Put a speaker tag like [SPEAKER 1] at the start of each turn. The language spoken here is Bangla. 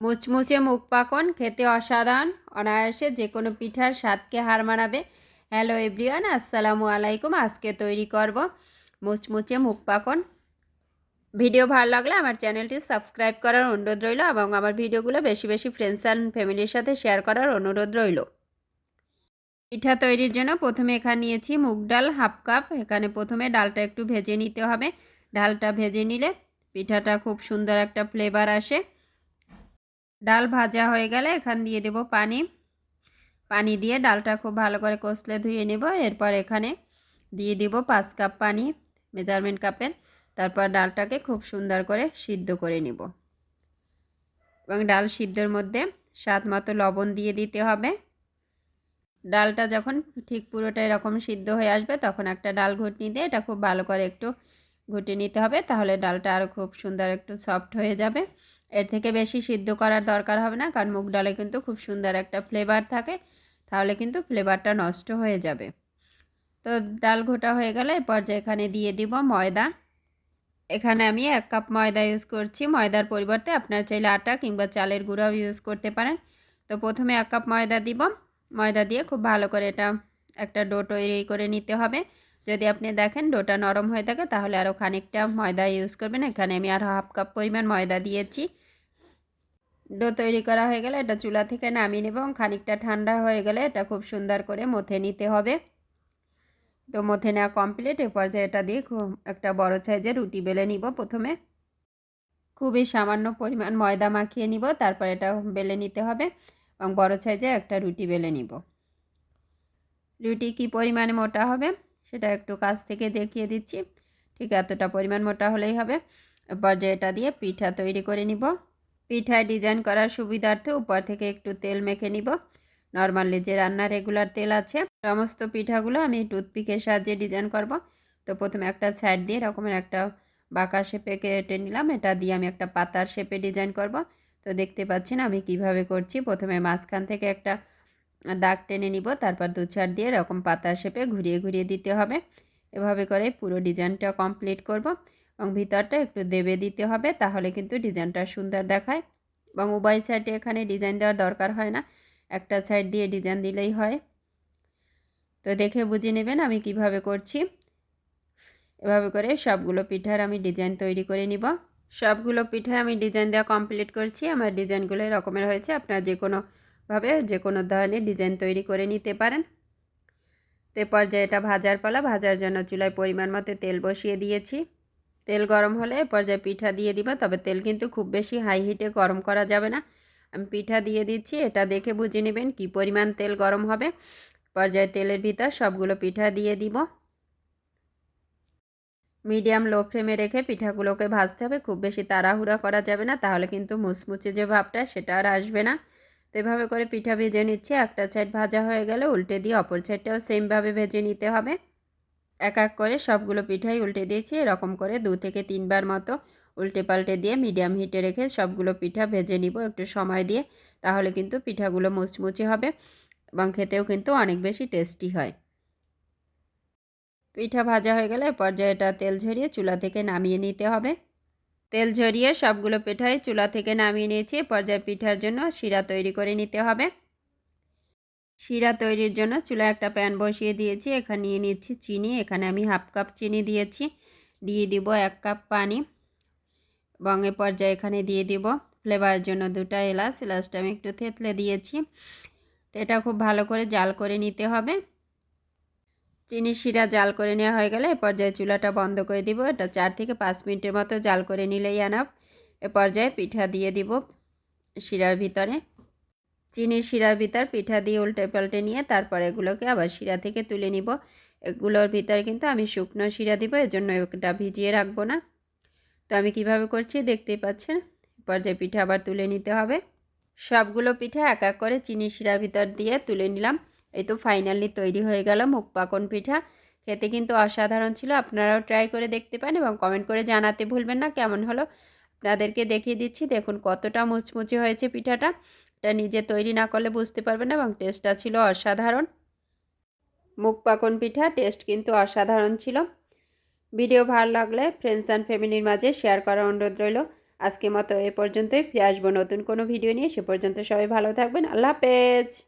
[SPEAKER 1] মুচমুচে মুখ পাকন, খেতে অসাধারণ, অনায়াসে যে কোনো পিঠার স্বাদকে হার মানাবে। হ্যালো এভরিওয়ান, আসসালামু আলাইকুম। আজকে তৈরি করব মুচমুচে মুখ পাকন। ভিডিও ভালো লাগলে আমার চ্যানেলটি সাবস্ক্রাইব করার অনুরোধ রইল এবং আমার ভিডিওগুলো বেশি বেশি ফ্রেন্ডস অ্যান্ড ফ্যামিলির সাথে শেয়ার করার অনুরোধ রইল। পিঠা তৈরির জন্য প্রথমে এখানে নিয়েছি মুগ ডাল হাফ কাপ। এখানে প্রথমে ডালটা একটু ভেজে নিতে হবে। ডালটা ভেজে নিলে পিঠাটা খুব সুন্দর একটা ফ্লেভার আসে। ডাল ভাজা হয়ে গেলে এখান দিয়ে দেব পানি। পানি দিয়ে ডালটা খুব ভালো করে কষলে ধুয়ে নেব। এরপর এখানে দিয়ে দিব পাঁচ কাপ পানি মেজারমেন্ট কাপের। তারপর ডালটাকে খুব সুন্দর করে সিদ্ধ করে নেব। এবং ডাল সিদ্ধর মধ্যে স্বাদ মতো লবণ দিয়ে দিতে হবে। ডালটা যখন ঠিক পুরোটা এরকম সিদ্ধ হয়ে আসবে, তখন একটা ডাল ঘুটনি দিয়ে এটা খুব ভালো করে একটু ঘুটে নিতে হবে। তাহলে ডালটা আরও খুব সুন্দর একটু সফট হয়ে যাবে। এর থেকে বেশি সিদ্ধ করার দরকার হবে না, কারণ মুগ ডালে কিন্তু খুব সুন্দর একটা ফ্লেভার থাকে, তাহলে কিন্তু ফ্লেভারটা নষ্ট হয়ে যাবে। তো ডাল ঘোটা হয়ে গেলে এরপর যে এখানে দিয়ে দিব ময়দা। এখানে আমি এক কাপ ময়দা ইউজ করছি, ময়দার পরিবর্তে আপনার চাইলে আটা কিংবা চালের গুঁড়াও ইউজ করতে পারেন। তো প্রথমে এক কাপ ময়দা দিব, ময়দা দিয়ে খুব ভালো করে এটা একটা ডো তৈরি করে নিতে হবে। যদি আপনি দেখেন ডোটা নরম হয়ে থাকে, তাহলে আরও খানিকটা ময়দা ইউজ করবেন। এখানে আমি আর হাফ কাপ পরিমাণ ময়দা দিয়েছি। ডো তৈরি করা হয়ে গেলে এটা চুলা থেকে নামিয়ে নেব এবং খানিকটা ঠান্ডা হয়ে গেলে এটা খুব সুন্দর করে মথে নিতে হবে। তো মথে নেওয়া কমপ্লিট এ পর্যায়ে এটা দিয়ে একটা বড় সাইজের রুটি বেলে নিব প্রথমে। খুবই সামান্য পরিমাণ ময়দা মাখিয়ে নিব, তারপর এটা বেলে নিতে হবে এবং বড় সাইজে একটা রুটি বেলে নিব। রুটি কি পরিমাণে মোটা হবে? সেটা একটু কাছ থেকে দেখিয়ে দিচ্ছি। ঠিক এতটা পরিমাণ মোটা হলেই হবে। এরপর যে এটা দিয়ে পিঠা তৈরি করে নিব। পিঠায় ডিজাইন করার সুবিধার্থে উপর থেকে একটু তেল মেখে নিব। নর্মালি যে রান্নার রেগুলার তেল আছে, সমস্ত পিঠাগুলো আমি টুথপিকের সাহায্যে ডিজাইন করব। তো প্রথমে একটা সাইড দিয়ে এরকমের একটা বাঁকা শেপে কেটে নিলাম। এটা দিয়ে আমি একটা পাতার শেপে ডিজাইন করব। তো দেখতে পাচ্ছেন আমি কীভাবে করছি। প্রথমে মাঝখান থেকে একটা দাগ টেনে নিব, তারপর দু চার দিয়ে এরকম পাতা শেপে ঘুরিয়ে ঘুরিয়ে দিতে হবে। এভাবে করে পুরো ডিজাইনটা কমপ্লিট করব এবং ভিতরটা একটু দেবে দিতে হবে, তাহলে কিন্তু ডিজাইনটা সুন্দর দেখায়। এবং উভয় সাইডে এখানে ডিজাইন দেওয়ার দরকার হয় না, একটা সাইড দিয়ে ডিজাইন দিলেই হয়। তো দেখে বুঝে নেবেন আমি কীভাবে করছি। এভাবে করে সবগুলো পিঠার আমি ডিজাইন তৈরি করে নিব। সবগুলো পিঠায় আমি ডিজাইন দেওয়া কমপ্লিট করছি, আমার ডিজাইনগুলো এরকমের হয়েছে, আপনারা যে কোনোভাবে যে কোনো ধরনের ডিজাইন তৈরি করে নিতে পারেন। তো পর্যায়ে এটা ভাজার পালা, ভাজার জন্য চুলায় পরিমাণ মতো তেল বসিয়ে দিয়েছি। তেল গরম হলে এ পর্যায়ে পিঠা দিয়ে দিব, তবে তেল কিন্তু খুব বেশি হাই হিটে গরম করা যাবে না। আমি পিঠা দিয়ে দিচ্ছি, এটা দেখে বুঝে নেবেন কি পরিমাণ তেল গরম হবে। পর্যায়ে তেলের ভিতর সবগুলো পিঠা দিয়ে দিব। মিডিয়াম লো ফ্লেমে রেখে পিঠাগুলোকে ভাজতে হবে, খুব বেশি তাড়াহুড়া করা যাবে না, তাহলে কিন্তু মুচমুচে যে ভাবটা সেটা আর আসবে না। তো এভাবে করে পিঠা ভেজে নিচ্ছে। একটা সাইড ভাজা হয়ে গেলে উল্টে দিয়ে অপর সাইডটাও সেমভাবে ভেজে নিতে হবে। এক এক করে সবগুলো পিঠাই উল্টে দিয়েছি। এরকম করে দু থেকে তিনবার মতো উল্টে পাল্টে দিয়ে মিডিয়াম হিটে রেখে সবগুলো পিঠা ভেজে নিব একটু সময় দিয়ে। তাহলে কিন্তু পিঠাগুলো মুচমুচে হবে এবং খেতেও কিন্তু অনেক বেশি টেস্টি হয়। পিঠা ভাজা হয়ে গেলে পর্যায়ে এটা তেল ঝরিয়ে চুলা থেকে নামিয়ে নিতে হবে। তেল ঝরিয়ে সবগুলো পিঠাই চুলা থেকে নামিয়ে নিয়েছি। পর্যায়ে পিঠার জন্য শিরা তৈরি করে নিতে হবে। শিরা তৈরির জন্য চুলা একটা প্যান বসিয়ে দিয়েছি। এখানে নিয়ে নিচ্ছি চিনি। এখানে আমি হাফ কাপ চিনি দিয়েছি। দিয়ে দিব এক কাপ পানি। এবং এ পর্যায়ে এখানে দিয়ে দিব ফ্লেভারের জন্য দুটা এলাচ। এলাচটা আমি একটু থেতলে দিয়েছি। তো এটা খুব ভালো করে জাল করে নিতে হবে। চিনি শিরা জাল করে নেওয়া হয়ে গেলে এ পর্যায়ে চুলাটা বন্ধ করে দিব। এটা চার থেকে পাঁচ মিনিটের মতো জাল করে নিলেই আনাব। এ পর্যায়ে পিঠা দিয়ে দিব শিরার ভিতরে। চিনির শিরার ভিতর পিঠা দিয়ে উল্টে পাল্টে নিয়ে তারপর এগুলোকে আবার শিরা থেকে তুলে নিব। এগুলোর ভিতরে কিন্তু আমি শুকনো শিরা দিব, এজন্য এটা ভিজিয়ে রাখব না। তো আমি কীভাবে করছি দেখতেই পাচ্ছেন? পর্যায়ে পিঠা আবার তুলে নিতে হবে। সবগুলো পিঠা এক এক করে চিনি শিরার ভিতর দিয়ে তুলে নিলাম। এই তো ফাইনালি তৈরি হয়ে গেল মুখ পাকন পিঠা। খেতে কিন্তু অসাধারণ ছিল, আপনারাও ট্রাই করে দেখতে পান এবং কমেন্ট করে জানাতে ভুলবেন না, কেমন হলো? আপনাদেরকে দেখিয়ে দিচ্ছি, দেখুন কতটা মুচমুচে হয়েছে পিঠাটা। এটা নিজে তৈরি না করলে বুঝতে পারবেন না এবং টেস্টটা ছিল অসাধারণ। মুখ পাকন পিঠা টেস্ট কিন্তু অসাধারণ ছিল। ভিডিও ভালো লাগলে ফ্রেন্ডস অ্যান্ড ফ্যামিলির মাঝে শেয়ার করার অনুরোধ রইল। আজকে মতো এ পর্যন্তই, ফিরে আসব নতুন কোনো ভিডিও নিয়ে, সে পর্যন্ত সবাই ভালো থাকবেন, আল্লাহ হাফেজ!